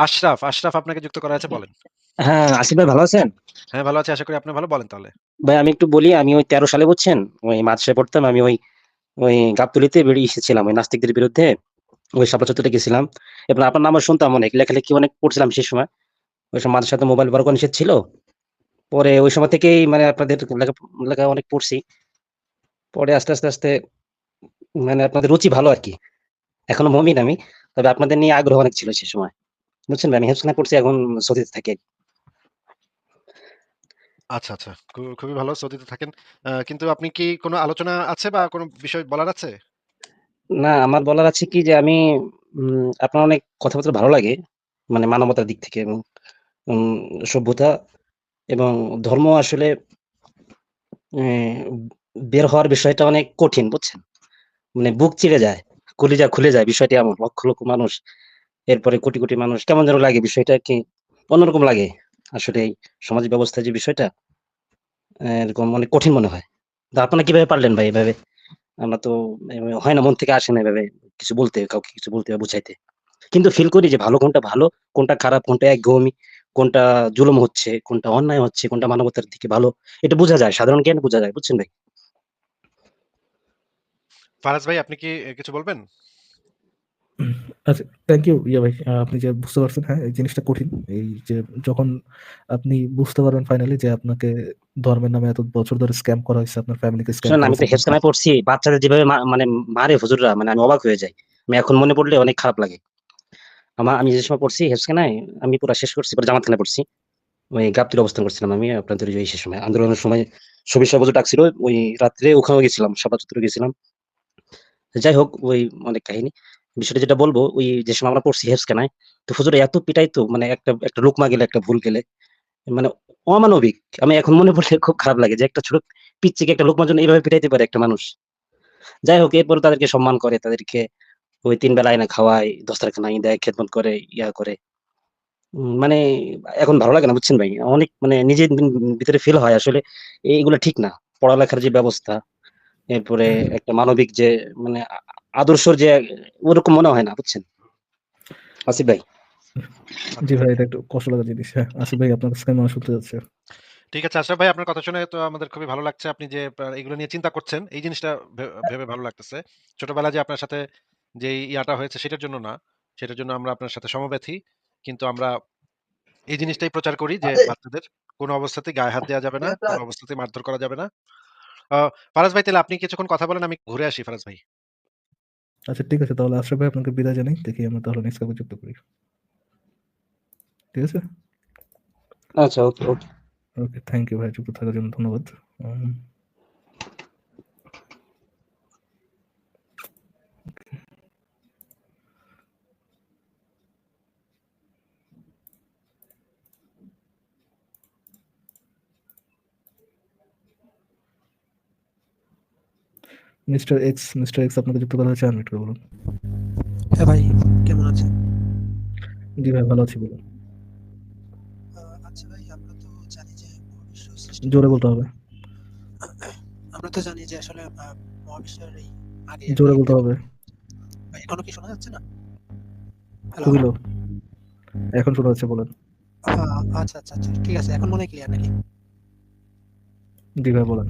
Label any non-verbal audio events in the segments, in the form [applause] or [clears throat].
আশরাফ, আশরাফ আপনাকে যুক্ত করা আছে বলেন। হ্যাঁ, আসিফ ভাই ভালো আছেন? হ্যাঁ, ভালো আছি। আশা করি আপনি ভালো। বলেন তাহলে। ভাই আমি একটু বলি, আমি ওই ১৩ সালে বুঝছেন? ওই মাদ্রাসায় পড়তাম। আমি ওই, ওই গাবতলীতে বেরিয়ে এসেছিলাম ওই নাস্তিকদের বিরুদ্ধে। ওই শাপলা চত্বরে গেছিলাম। এবং আপনার নামও শুনতাম অনেক। লেখালেখি অনেক পড়ছিলাম সেই সময়। ওই সময় মাদ্রাসাতে মোবাইল ব্যবহার নিষেধ ছিল। পরে ওই সময় থেকেই মানে আপনাদের লেখা লেখা অনেক পড়ছি। পরে আস্তে, আস্তে, আস্তে মানে আপনাদের রুচি ভালো আর কি এখনও মুমিন আমি। তবে আপনাদের নিয়ে আগ্রহ অনেক ছিল সেই সময়। বুঝছেন ভাই? আমি হেফজখানায় পড়ছি এখন সৌদিতে থাকি। আচ্ছা, আচ্ছা। খুবই ভালো সৌদিতে থাকেন। কিন্তু আপনি কি কোন আলোচনা আছে বা কোন বিষয় বলার আছে? না, আমার বলার আছে কি যে আমি আপনার অনেক কথাবার্তা ভালো লাগে। মানে মানবতার দিক থেকে এবং সভ্যতা এবং ধর্ম আসলে বের হওয়ার বিষয়টা অনেক কঠিন, বুঝছেন? মানে বুক চিড়ে যায়। কলিজা খুলে যায় বিষয়টি এমন। লক্ষ, লক্ষ মানুষ। এরপরে কোটি, কোটি মানুষ কেমন যেন লাগে বিষয়টা কি অন্যরকম লাগে। আসলে এই সমাজ ব্যবস্থার যে বিষয়টা এরকম অনেক কঠিন মনে হয়। তো আপনারা কীভাবে পারলেন ভাই এভাবে? আমরা তো হয় না মন থেকে আসে না এভাবে কিছু বলতে, কাউকে কিছু বলতে বুঝাইতে। কিন্তু ফিল করি যে ভালো কোনটা ভালো, কোনটা খারাপ, কোনটা একঘেয়েমি, কোনটা জুলুম হচ্ছে, কোনটা অন্যায় হচ্ছে, কোনটা মানবতার দিকে ভালো। এটা বোঝা যায়। সাধারণ জ্ঞানে বোঝা যায়। বুঝছেন ভাই? ফারাজ ভাই আপনি কি কিছু বলবেন? আচ্ছা, থ্যাংক ইউ ইয়া ভাই। আপনি যে বুঝতে পারছেন, হ্যাঁ, এই জিনিসটা কঠিন। এই যে যখন আপনি বুঝতে পারবেন ফাইনালি যে আপনাকে ধর্মের নামে এত বছর ধরে স্ক্যাম করা হইছে, আপনার ফ্যামিলিকে স্ক্যাম আমি তো। পড়ছি। বাচ্চাদের যেভাবে মানে মারে হুজুররা মানে আমি অবাক হয়ে যাই। আমি এখন মনে পড়লে অনেক খারাপ লাগে। আমা আমি যে সময় পড়ছি আমি পুরা শেষ করছি। পরে জামাতখানায় পড়ছি। ওই গাবতলীতে অবস্থান করছিলাম আমি আপনাদের ওই সেই সময় আন্দোলনের সময় সবির সাহেব ডাকছিল। ওই রাত্রে ওখানেও গেছিলাম। শাপলা চত্বরে গেছিলাম। যাই হোক ওই অনেক কাহিনী। বিষয়টা যেটা বলব ওই যে সময় আমরা পড়ছি হেফজখানায় তো হুজুর এত পিটাইতো মানে একটা, একটা লোকমা গেলে, একটা ভুল গেলে মানে অমানবিক। আমি এখন মনে পড়লে খুব খারাপ লাগে যে একটা ছোট পিচ্চিকে একটা লোকমার জন্য এভাবে পিটাইতে পারে একটা মানুষ। যাই হোক এরপরে তাদেরকে সম্মান করে, তাদেরকে ওই ৩ বেলা এনে খাওয়ায়, দস্তরখানায় দেয়, খেদমত করে, ইয়া করে। উম মানে এখন ভালো লাগে না বুঝছেন ভাই? অনেক মানে নিজের ভিতরে ফিল হয় আসলে এইগুলা ঠিক না। পড়ালেখার যে ব্যবস্থা, এরপরে একটা মানবিক যে মানে আদর্শর যে ওরকম মনে হয় না বুঝছেন? আসিফ ভাই। জি ভাই, এটা একটু কষ্ট লাগার জিনিস। আসিফ ভাই আপনার কাছ থেকে মানুষ শুনতে যাচ্ছে। ঠিক আছে আশরাফ ভাই আপনার কথা শুনে তো আমাদের খুবই ভালো লাগছে। আপনি যে এগুলো নিয়ে চিন্তা করছেন এই জিনিসটা ভেবে ভালো লাগতেছে। ছোটবেলায় যে আপনার সাথে যে ইয়াটা হয়েছে সেটার জন্য না। সেটার জন্য আমরা আপনার সাথে সমব্যথী। কিন্তু আমরা এই জিনিসটাই প্রচার করি যে বাচ্চাদের কোনো অবস্থাতেই গায়ে হাত দেওয়া যাবে না। কোনো অবস্থাতেই মারধর করা যাবে না। ফারাজ ভাই তাহলে আপনি কিছুক্ষণ কথা বলেন আমি ঘুরে আসি ফারাজ ভাই। আচ্ছা ঠিক আছে তাহলে আশরাফ ভাই আপনাকে বিদায় জানাই। দেখি আমরা তাহলে নেক্সট কাউকে যুক্ত করি। ঠিক আছে? আচ্ছা ওকে, ওকে। ওকে, থ্যাংক ইউ ভাই যুক্ত থাকার জন্য ধন্যবাদ। মিস্টার এক্স, মিস্টার এক্স আপনাকে যুক্ত করা হয়েছে আনমিউট করে বলুন। হ্যাঁ ভাই, কেমন আছেন? জি ভাই ভালো আছি বলুন। আচ্ছা ভাই আমরা তো জানি যে জোরে বলতে হবে। আমরা তো জানি যে আসলে মহাবিশ্বের এই আগে জোরে বলতে হবে। ভাই এখনও কি শোনা যাচ্ছে না? হ্যালো? এখন শোনা যাচ্ছে বলেন। আচ্ছা, আচ্ছা, আচ্ছা। ঠিক আছে। এখন মনে হয় ক্লিয়ার নাকি? জি ভাই বলেন।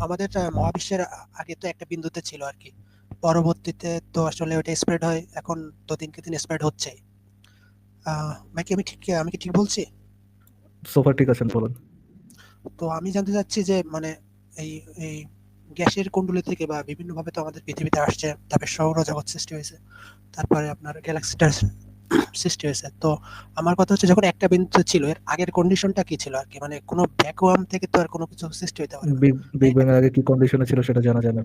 আমাদের মহাবিশ্বের আগে তো একটা বিন্দুতে ছিল আর কি পরবর্তীতে তো আসলে ওটা স্প্রেড হয়। এখন তো দিনকে দিন স্প্রেড হচ্ছেই। আ ভাই কি আমি ঠিক আমি কি ঠিক বলছি? সো ফার ঠিক আছেন বলেন। তো আমি জানতে চাচ্ছি যে মানে এই এই গ্যাসের কুণ্ডলী থেকে বা বিভিন্নভাবে তো আমাদের পৃথিবীতে আসছে। তারপরে সৌরজগৎ সৃষ্টি হয়েছে। তারপরে আপনার গ্যালাক্সিটার [clears throat] সৃষ্টি হয়েছে। তো আমার কথা হচ্ছে যখন একটা বিন্দুতে ছিল এর আগের কন্ডিশনটা কি ছিল আরকি? মানে কোন ভ্যাকুয়াম থেকে তো আর কোন কিছু সৃষ্টি হইতে পারে বিগ ব্যাং এর আগে কি কন্ডিশন ছিল সেটা জানা যায় না।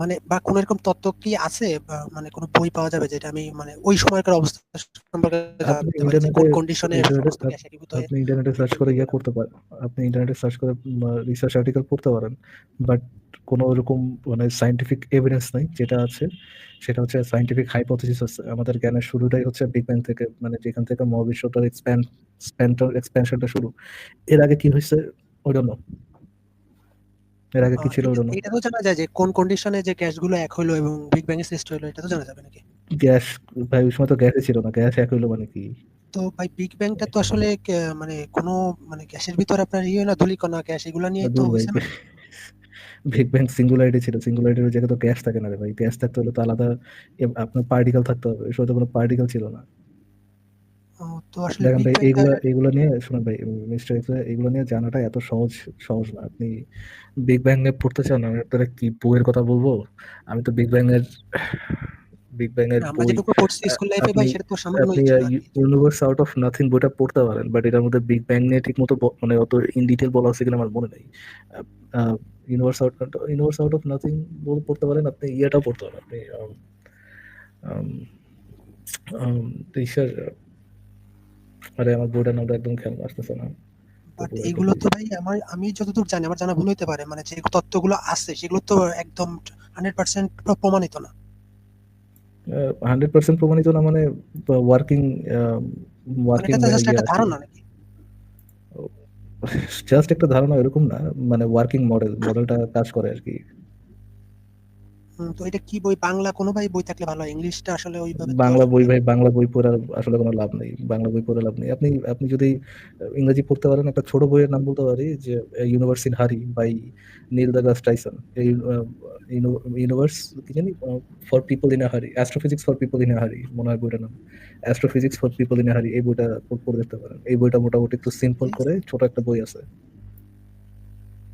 মানে বা কোন এরকম তত্ত্ব কি আছে? বা মানে কোন বই পাওয়া যাবে যেটা আমি মানে ওই সময়কার অবস্থা সম্পর্কে যে কোন ইন্টারনেটে কন্ডিশনে আপনি ইন্টারনেটে সার্চ করে ইয়ে করতে পারেন। আপনি ইন্টারনেটে সার্চ করে রিসার্চ আর্টিকেল পড়তে পারেন। বাট কোন ওরকম মানে সাইন্টিফিক এভিডেন্স নাই। যেটা আছে সেটা হচ্ছে সাইন্টিফিক হাইপোথিসিস আছে। আমাদের জ্ঞানের শুরুটাই হচ্ছে বিগ ব্যাং থেকে মানে যেখান থেকে মহাবিশ্বটার এক্সপ্যান্ড এক্সপ্যানশনটা শুরু। এর আগে কি হয়েছে ডোন্ট নো। এর আগে কি ছিল ওটা না এটা তো জানা যায় যে কোন কন্ডিশনে যে গ্যাসগুলো এক হইল এবং বিগ ব্যাং এর সৃষ্টি হইল এটা তো জানা যাবে নাকি গ্যাস ভাই ওই সময় তো গ্যাসই ছিল না গ্যাস এক হইল মানে কি তো ভাই বিগ ব্যাংটা তো আসলে মানে কোনো মানে গ্যাসের ভিতর আপনার ইয়ে না ধূলিকণা গ্যাস এগুলো নিয়ে তো হয়েছে বিগ ব্যাং সিঙ্গুলারিটি ছিল। সিঙ্গুলারিটির জায়গায় তো গ্যাস থাকে না রে ভাই। গ্যাস থাকতে হলে তো আলাদা আপনার পার্টিকেল থাকতে হবে। সময় তো কোনো পার্টিকেল ছিল না। তো আসলে দেখেন ভাই এইগুলো এইগুলো নিয়ে শুনুন ভাই মিস্টার এক্স এগুলো নিয়ে জানাটা এত সহজ সহজ না। আপনি বিগ ব্যাং এ পড়তে চান আমি আপনারা কি বইয়ের কথা বলব? আমি তো বিগ ব্যাং এর বিগ ব্যাং এর বই স্কুল লাইফে ভাই আপনি- সেটা তো সামান্য আপনি ছিল আর কি। ইউনিভার্স আউট অফ নাথিং বইটা পড়তে পারেন বাট এটার মধ্যে বিগ ব্যাং নিয়ে ঠিক মতো মানে অত ইন ডিটেল বলা হচ্ছে কিনা আমার মনে নেই। Universe out universe out of nothing পড়তে পারেন আপনি ইয়েটাও পড়তে পারেন। আপনি um, um, um, ঈশ্বর আরে আমার বইটার নামটা একদম খেয়াল আসতেছে না। বাট এগুলো তো ভাই আমার আমি যতদূর জানি আমার জানা ভুল হতে পারে। মানে যে তত্ত্বগুলো আছে সেগুলো তো একদম হান্ড্রেড পার্সেন্ট প্রমাণিত না। হান্ড্রেড পার্সেন্ট প্রমাণিত না মানে ওয়ার্কিং মানে ওয়ার্কিং জাস্ট একটা ধারণা নাকি? [laughs] জাস্ট একটা ধারণা এরকম না মানে ওয়ার্কিং মডেল মডেলটা কাজ করে আর কি। তো এটা কি বই? বাংলা কোনো ভাই বই থাকলে ভালো ইংলিশটা আসলে ওইভাবে বাংলা বই ভাই বাংলা বই পড়ার আসলে কোনো লাভ নেই। বাংলা বই পড়ে লাভ নেই। আপনি আপনি যদি ইংরেজি পড়তে পারেন একটা ছোট বইয়ের নাম বলতে পারি যে universe in hurry by Neil deGrasse Tyson. এই ইউনিভার্স কি জানি? For people in a hurry. Astrophysics for people in a hurry মনে হয় বইটার নাম। Astrophysics for people in a hurry এই বইটা পড়ে দেখতে পারেন। এই বইটা মোটামুটি একটু সিম্পল করে ছোট একটা বই আছে।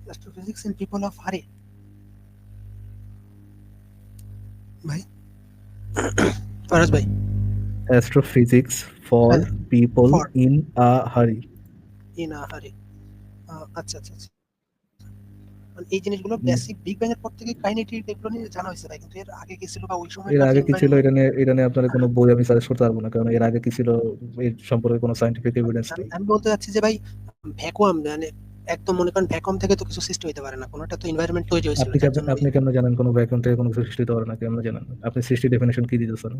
অ্যাস্ট্রোফিজিক্স ইন পিপল অফ হারি? ভাই? ফরাজ ভাই। অ্যাস্ট্রোফিজিক্স ফর হ্যাঁ, people in a hurry in a হারি আচ্ছা আচ্ছা আচ্ছা। মানে এই জিনিসগুলো বেসিক বিগ ব্যাং এর পর থেকে কাইনেটিক এগুলো নিয়ে জানা হয়েছে ভাই কিন্তু এর আগে কি ছিল বা ওই সময় এর আগে কি ছিল এটা নিয়ে এটা নিয়ে আপনার কোনো বই আমি সাজেস্ট করতে পারব না কারণ এর আগে কি ছিল এর সম্পর্কে কোনো সাইন্টিফিক এভিডেন্স নেই। আমি বলতে চাচ্ছি যে ভাই ভ্যাকুয়াম মানে একদম মনে করেন ভ্যাকুয়াম থেকে তো কিছু সৃষ্টি হতে পারে না কোনোটা তো এনভায়রনমেন্ট তৈরি হয়েছিল আপনি কেমন আপনি কেমন জানেন কোনো ভ্যাকুয়াম থেকে কোনো কিছু সৃষ্টি হতে পারে না কেমন জানেন? আপনি সৃষ্টি ডেফিনেশন কি দিতেছেন?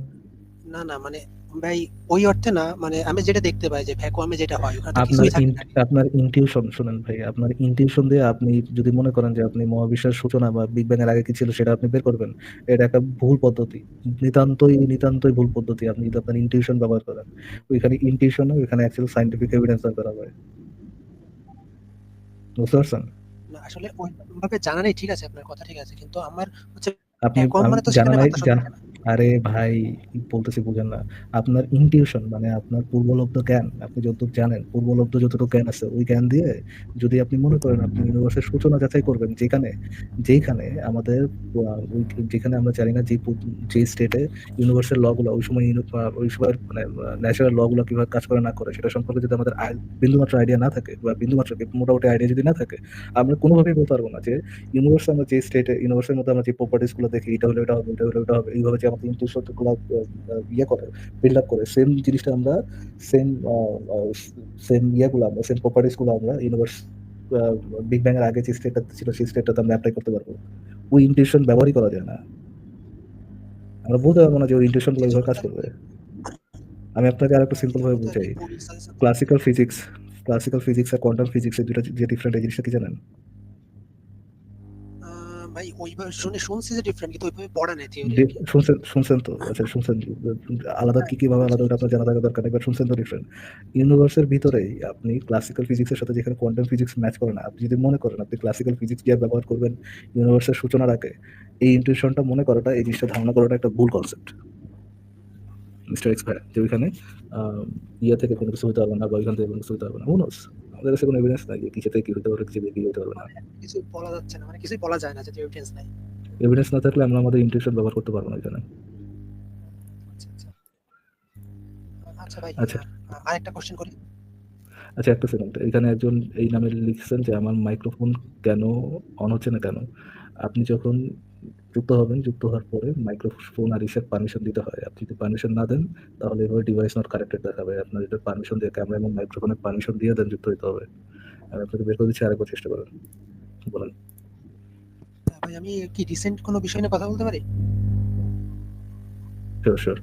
না না মানে ভাই ওই অর্থে না মানে আমি যেটা দেখতে পাই যে ভ্যাকুয়ামে যেটা হয় ওখানে কিছুই থাকে না। আপনার ইনটিউশন শুনেন ভাই আপনার ইনটিউশন দিয়ে আপনি যদি মনে করেন যে আপনি মহাবিশ্বের সূচনা বা বিগ ব্যাং এর আগে কি ছিল সেটা আপনি বের করবেন এটা একটা ভুল পদ্ধতি নিতান্তই নিতান্তই ভুল পদ্ধতি আপনি যদি আপনার ইনটিউশন ব্যবহার করেন ওইখানে ইনটিউশন ওইখানে অ্যাকচুয়াল সাইন্টিফিক এভিডেন্স দরকার হবে বুঝতে পারছেন না আসলে ওইভাবে জানা নেই ঠিক আছে আপনার কথা ঠিক আছে কিন্তু আমার হচ্ছে আপনি কম মানে তো জানা নাই। আরে ভাই বলতেছি বুঝেন না। আপনার ইনটিউশন মানে আপনার পূর্বলব্ধ জ্ঞান আপনি যতটুকু জানেন পূর্বলব্ধ যতটুকু জ্ঞান আছে ওই জ্ঞান দিয়ে যদি আপনি মনে করেন আপনি ইউনিভার্সের সূচনা যাচাই করবেন যেখানে যেখানে আমাদের যেখানে আমরা জানি না যে যে স্টেটে ইউনিভার্সের ল গুলো ওই সময় ওই সময় মানে ন্যাচারাল ল গুলো কীভাবে কাজ করে না করে সেটা সম্পর্কে যদি আমাদের বিন্দুমাত্র আইডিয়া না থাকে বা বিন্দুমাত্র মোটামুটি আইডিয়া যদি না থাকে আমরা কোনোভাবেই বলতে পারব না যে ইউনিভার্সে আমরা যে স্টেটে ইউনিভার্সের মধ্যে আমরা যে প্রপার্টিসগুলো দেখি এটা হলে এটা হবে এটা হলে এটা হবে এইভাবে যে আমাদের ইয়ে করে বিল্ড আপ করে। সেম জিনিসটা আমরা সেম সেম আমরা সেম আমরা ইউনিভার্স বিগ ব্যাং এর আগে যে স্টেটটা ছিল, সেই আমরা অ্যাপ্লাই করতে পারব। ওই ইন্টিউশন ব্যবহারই করা যায় না। আমরা বলতে পারব না যে ওই ইন্টিউশনগুলো এইভাবে কাজ করবে। আমি আপনাকে আর একটু সিম্পল ভাবে বুঝাই। ক্লাসিক্যাল ফিজিক্স ক্লাসিক্যাল ফিজিক্স আর কোয়ান্টাম ফিজিক্স এর দুটো যে ডিফারেন্ট এই জিনিসটা কি জানেন? ভাই ওইভাবে শুনে শুনছি যে ডিফারেন্ট কিন্তু ওইভাবে পড়া নেই থিওরি শুনছেন শুনছেন তো আচ্ছা শুনছেন আলাদা কি কি ভাবে আলাদা ওটা আপনার জানা থাকা দরকার? but শুনছেন তো ডিফারেন্ট ইউনিভার্সের ভিতরেই আপনি ক্লাসিক্যাল ফিজিক্সের সাথে যেখানে কোয়ান্টাম ফিজিক্স ম্যাচ করে না আপনি যদি মনে করেন আপনি ক্লাসিক্যাল ফিজিক্স দিয়ে ব্যবহার করবেন ইউনিভার্সের সূচনার আগে এই ইন্টুইশনটা মনে করাটা এই জিনিসটা ধারণা করাটা একটা ভুল কনসেপ্ট মিস্টার এক্স ভাই যে ওইখানে ইয়ে থেকে কোনো কিছু হতে পারবে না বা ওইখান থেকে কোনো কিছু হতে পারবে না উনোস আমাদের কাছে কোনো এভিডেন্স নাই যে থেকে কি হতে পারে কিছু থেকে কি হতে পারবে না। কিছু বলা যাচ্ছে না মানে কিছুই বলা যায় না যে এভিডেন্স নাই। এভিডেন্স না থাকলে আমরা আমাদের ইন্টুইশন ব্যবহার করতে পারব না এখানে। আচ্ছা আচ্ছা। আচ্ছা ভাই আচ্ছা। আরেকটা কোশ্চেন করি? আচ্ছা একটা সেকেন্ড এখানে একজন এই নামে লিখছেন যে আমার মাইক্রোফোন কেন অন হচ্ছে না কেন? আপনি যখন যুক্ত হবেন যুক্ত হওয়ার পরে মাইক্রোফোন আর ইসের পারমিশন দিতে হয়। আপনি যদি পারমিশন না দেন তাহলে এভাবে ডিভাইস নট কানেক্টেড দেখাবে। আপনার যদি পারমিশন দিয়ে ক্যামেরা এবং মাইক্রোফোনের পারমিশন দিয়ে দেন যুক্ত হতে হবে। আমি আপনাকে বের করে দিচ্ছি আরেকবার চেষ্টা করেন। বলেন। ভাই আমি কি রিসেন্ট কোনো বিষয় নিয়ে কথা বলতে পারি? শিওর শিওর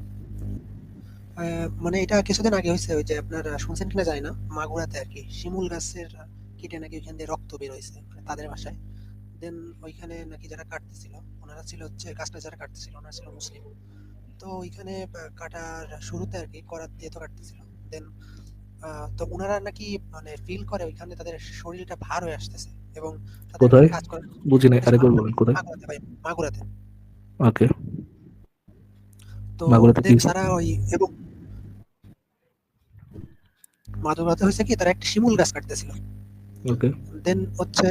মানে এটা কিছুদিন আগে হয়েছে ওই যে আপনার শুনছেন কিনা যায় না মাগুরাতে আর কি শিমুল গাছের কেটে নাকি ওইখান দিয়ে রক্ত বের হয়েছে মানে তাদের ভাষায় দেন ওইখানে নাকি যারা কাটতেছিল ওনারা ছিল হচ্ছে গাছটা যারা কাটতেছিল ওনারা ছিল মুসলিম। তো ওইখানে কাটার শুরুতে আর কি করাত দিয়ে তো কাটতেছিল। দেন তো ওনারা নাকি মানে ফিল করে ওইখানে তাদের শরীরটা ভার হয়ে আসতেছে এবং কোথায়? কাজ করে বুঝি নাই আরেকবার বলেন কোথায়? মাগুরাতে ওকে। তো মাগুরাতে কি? তারা ওই এবং মাগুরাতে হয়েছে কি তারা একটা শিমুল গাছ কাটতেছিল। ওকে। দেন হচ্ছে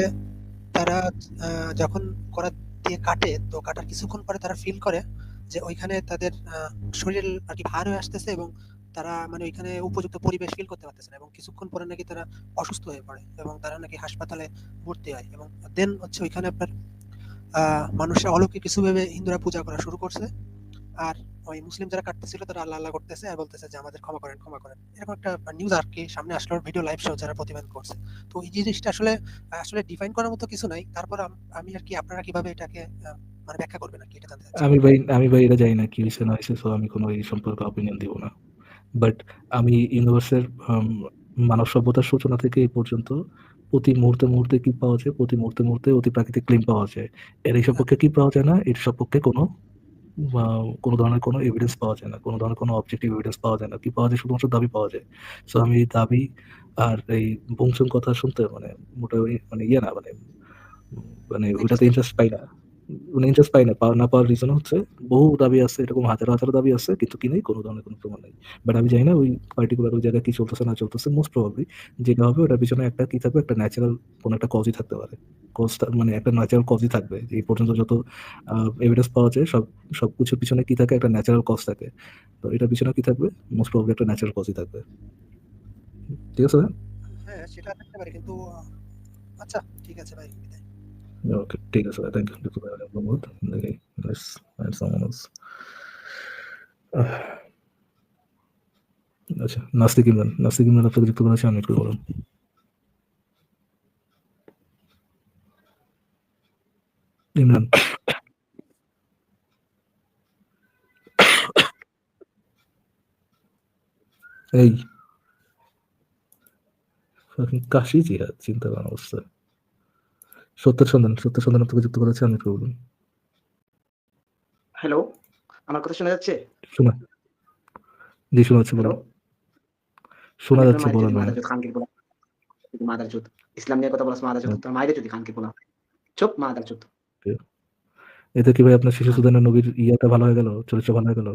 তারা আহ, যখন করাত দিয়ে কাটে, তো কাটার কিছুক্ষণ পরে তারা ফিল করে যে ওইখানে তাদের শরীর আর কি ভার হয়ে আসতেছে এবং তারা মানে ওইখানে উপযুক্ত পরিবেশ ফিল করতে পারতেছে না এবং কিছুক্ষণ পরে নাকি তারা অসুস্থ হয়ে পড়ে এবং তারা নাকি হাসপাতালে ভর্তি হয় এবং দেন হচ্ছে ওইখানে আপনার মানুষের অলৌকিক কিছু ভেবে হিন্দুরা পূজা করা শুরু করছে। আর ওই মুসলিম যারা কাটতেছিল তারা আল্লাহ আল্লাহ করতেছে আর বলতেছে যে আমাদের ক্ষমা করেন ক্ষমা করেন। এরকম একটা নিউজ আর কি সামনে আসলো ভিডিও লাইভ শো যারা প্রতিবাদ করছে। তো এই জিনিসটা আসলে আসলে ডিফাইন করার মতো কিছু নাই। তারপর আমি আর কি, আপনারা কীভাবে এটাকে মানে ব্যাখ্যা করবেন আর কি এটা জানতে আমি ভাই আমি ভাই এটা জানি না কি হয়েছে না হয়েছে সো আমি কোনো এই সম্পর্কে অপিনিয়ন দিব না। বাট আমি ইউনিভার্সের মানব সভ্যতার সূচনা থেকে এই পর্যন্ত প্রতি মুহূর্তে মুহূর্তে কি পাওয়া যায়, প্রতি মুহূর্তে মুহূর্তে অতি প্রাকৃতিক ক্লিম পাওয়া যায়। এর এই সপক্ষে কি পাওয়া যায় না, এর সপক্ষে কোনো কোনো ধরনের কোনো এভিডেন্স পাওয়া যায় না কোনো ধরনের কোনো অবজেক্টিভ এভিডেন্স পাওয়া যায় না কি পাওয়া যায় শুধুমাত্র দাবি পাওয়া যায়। সো আমি এই দাবি আর এই বংশন কথা শুনতে মানে মোটামুটি মানে ইয়ে না মানে মানে ওইটাতে ইন্টারেস্ট পাই না। মানে ইন্টারেস্ট পাই না না পাওয়ার রিজন হচ্ছে বহু দাবি আছে, এরকম হাজার হাজার দাবি আছে, কিন্তু কি নেই, কোনো ধরনের কোনো প্রমাণ নেই। বাট আমি জানি না ওই পার্টিকুলার ওই জায়গায় কি চলতেছে, না চলতেছে মোস্ট প্রবাবলি যেটা হবে ওটার পিছনে একটা কি থাকবে, একটা ন্যাচারাল কোনো একটা কজই থাকতে পারে। কজটা মানে একটা ন্যাচারাল কজই থাকবে, যে এই পর্যন্ত যত এভিডেন্স পাওয়া যায়, সব সব কিছুর পিছনে কি থাকে, একটা ন্যাচারাল কজ থাকে। তো এটার পিছনে কি থাকবে মোস্ট প্রবাবলি একটা ন্যাচারাল কজই থাকবে। ঠিক আছে হ্যাঁ সেটা থাকতে পারে, কিন্তু আচ্ছা ঠিক আছে ভাই। ওকে ঠিক আছে থ্যাংক ইউ ধন্যবাদ দেখি লেটস ফাইন্ড সামওয়ান এলস আচ্ছা নাস্তিক ইমরান নাস্তিক ইমরান আপনাকে যুক্ত করেছে আমি একটু বলুন ইমরান এই কাশি জিহাদ চিন্তা করার অবস্থা সত্যের সন্ধান সত্যের সন্ধান আপনাকে যুক্ত করেছে আমি হ্যালো আমার কথা শোনা যাচ্ছে? শোনা। জি শোনা যাচ্ছে বলুন। শোনা যাচ্ছে বলুন ইসলাম নিয়ে কথা বলাস তোর মায়ের যদি খানকে বলা চুপ মাদারজুদ এতে কি ভাই আপনার শিশু সুদানের নবীর ইয়াটা ভালো হয়ে গেল? চরিত্র ভালো হয়ে গেল?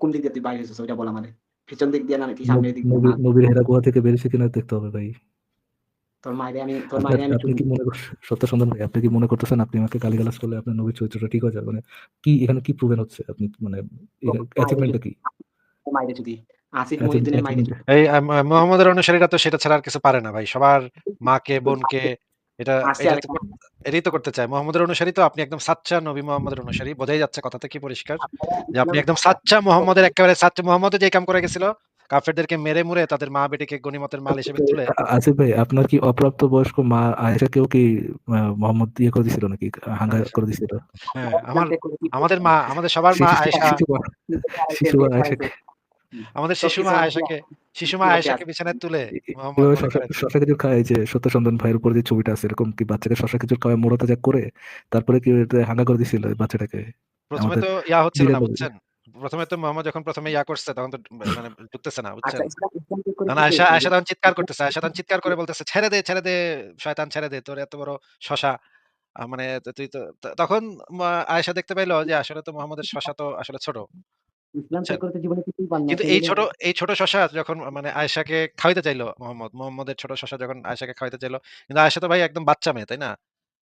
কোন দিক দিয়ে তুই বাইরে হয়েছিস ওইটা বলা মানে পিছন দিক দিয়ে না নাকি সামনের দিক নবীর হেরা গুহা থেকে বেরিয়েছে কিনা দেখতে হবে ভাই। তোর মায়ের আমি তোর মায়ের আমি আপনি কি মনে সত্য সন্ধান ভাই আপনি কি মনে করতেছেন আপনি আমাকে গালিগালাজ করলে আপনার নবীর চরিত্রটা ঠিক হয়ে যাবে? মানে কি এখানে কি প্রুভেন হচ্ছে? আপনি মানে অ্যাচিভমেন্টটা কি? মায়ের যদি আসিফ মহিউদ্দিনের মায়ের এই মোহাম্মদের অনুসারীরা তো সেটা ছাড়া আর কিছু পারে না ভাই। সবার মাকে বোনকে এটা এটাই তো করতে চায়। মোহাম্মদের অনুসারী তো আপনি একদম সাচ্চা নবী মোহাম্মদের অনুসারী। বোঝাই যাচ্ছে কথা থেকে পরিষ্কার? যে আপনি একদম সাচ্চা মোহাম্মদের একেবারে সাচ্চা মোহাম্মদের যে কাম করে গেছিল কাফেরদেরকে মেরে মুরে তাদের মা বেটিকে গনিমতের মাল হিসেবে তুলে আ- আসিফ ভাই আপনার কি অপ্রাপ্ত বয়স্ক মা আয়েশাকেও কি মোহাম্মদ ইয়ে করে দিছিল নাকি হাঙ্গা করে দিছিল? হ্যাঁ আমার আমাদের মা আমাদের সবার মা আয়েশা শিশু আয়েশাকে। আমাদের শিশু মা আয়েশাকে শিশু মা আয়েশাকে বিছানায় তুলে শশা। খেজুর খায় যে সত্য সন্ধান ভাইয়ের উপর যে ছবিটা আছে এরকম কি বাচ্চাকে শশা খেজুর খাওয়ায় মোড়া তাজা করে তারপরে কি হাঙ্গা করে দিছিল বাচ্চাটাকে? প্রথমে তো ইয়া হচ্ছিল না বুঝছেন? প্রথমে তো মোহাম্মদ যখন প্রথমে ইয়া করছে তখন তো মানে ঢুকতেছে না বুঝছেন? আচ্ছা না, আয়েশা আয়েশা তখন চিৎকার করতেছে আয়েশা তখন চিৎকার করে বলতেছে ছেড়ে দে ছেড়ে দে শয়তান ছেড়ে দে তোর এত বড় শশা। মানে তুই তো তখন আয়েশা দেখতে পাইলো যে আসলে তো মোহাম্মদের শশা তো আসলে ছোট। কিন্তু এই ছোট এই ছোট শশা যখন মানে আয়েশাকে খাওয়াইতে চাইলো মোহাম্মদ মোহাম্মদের ছোট শশা যখন আয়েশাকে খাওয়াইতে চাইলো কিন্তু আয়েশা তো ভাই একদম বাচ্চা মেয়ে তাই না?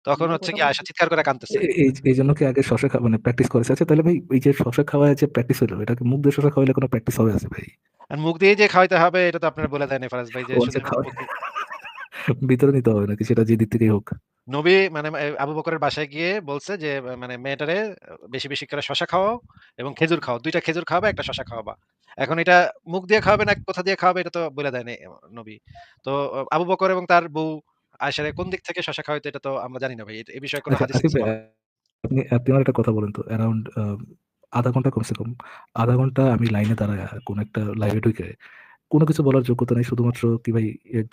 তখন হচ্ছে কি আয়েশা চিৎকার করে কাঁদতেছে। এই জন্য কি আগে শশা খা- মানে প্র্যাকটিস করেছে? আচ্ছা তাহলে ভাই এই যে শশা খাওয়া যে প্র্যাকটিস হলো এটাকে মুখ দিয়ে শশা খাওয়াইলে কোনো প্র্যাকটিস হবে আছে ভাই? আর মুখ দিয়ে যে খাওয়াইতে হবে এটা তো আপনারা বলে দেন ফারাজ ভাই যে আচ্ছা, দিয়ে- [laughs] ভিতরে নিতে হবে নাকি? সেটা যে দিক থেকেই হোক। নবী মানে আবু বকরের বাসায় গিয়ে বলছে যে মানে মেয়েটারে বেশি বেশি করে শশা খাওয়াও এবং খেজুর খাও দুইটা খেজুর খাওয়াবে একটা শশা খাওয়াবা। এখন এটা মুখ দিয়ে খাওয়াবে না কোথা দিয়ে খাওয়াবে এটা তো বলে দেয়নি নবী। তো আবু বকর এবং তার বউ আয়সারে কোন দিক থেকে শশা খাওয়াইতো এটা তো আমরা জানি না ভাই এ বিষয়ে কোনো হাদিস আপনি আপনি আমার একটা কথা বলেন তো অ্যারাউন্ড আধা ঘণ্টা কমসে কম আধা ঘণ্টা আমি লাইনে দাঁড়ায় কোন একটা লাইভে ঢুকে কোনো কিছু বলার যোগ্যতা নেই শুধুমাত্র কি ভাই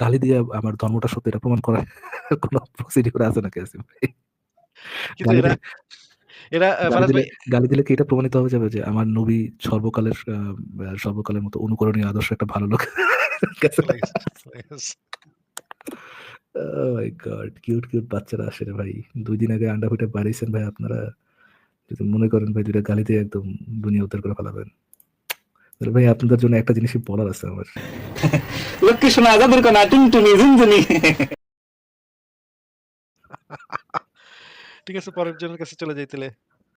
গালি দিয়ে আমার ধর্মটা সত্যি এটা প্রমাণ করার [laughs] কোনো প্রসিডিউর আছে নাকি আসিফ ভাই? গালি এরা দিলে গালি কি এটা প্রমাণিত হয়ে যাবে যে আমার নবী সর্বকালের সর্বকালের মতো অনুকরণীয় আদর্শ একটা ভালো লোক? My God, কিউট কিউট বাচ্চারা আসে রে ভাই। দুই দিন আগে আন্ডা ফুটে বাড়িয়েছেন ভাই আপনারা। যদি মনে করেন ভাই দুইটা গালিতে একদম দুনিয়া উদ্ধার করে ফেলাবেন। তাহলে ভাই আপনাদের জন্য একটা জিনিসই বলার আছে আমার। লক্ষ্মী শোনা আজাদের কোনা টুনটুনি ঝুনঝুনি। ঠিক আছে পরের জনের কাছে চলে যাই তাহলে।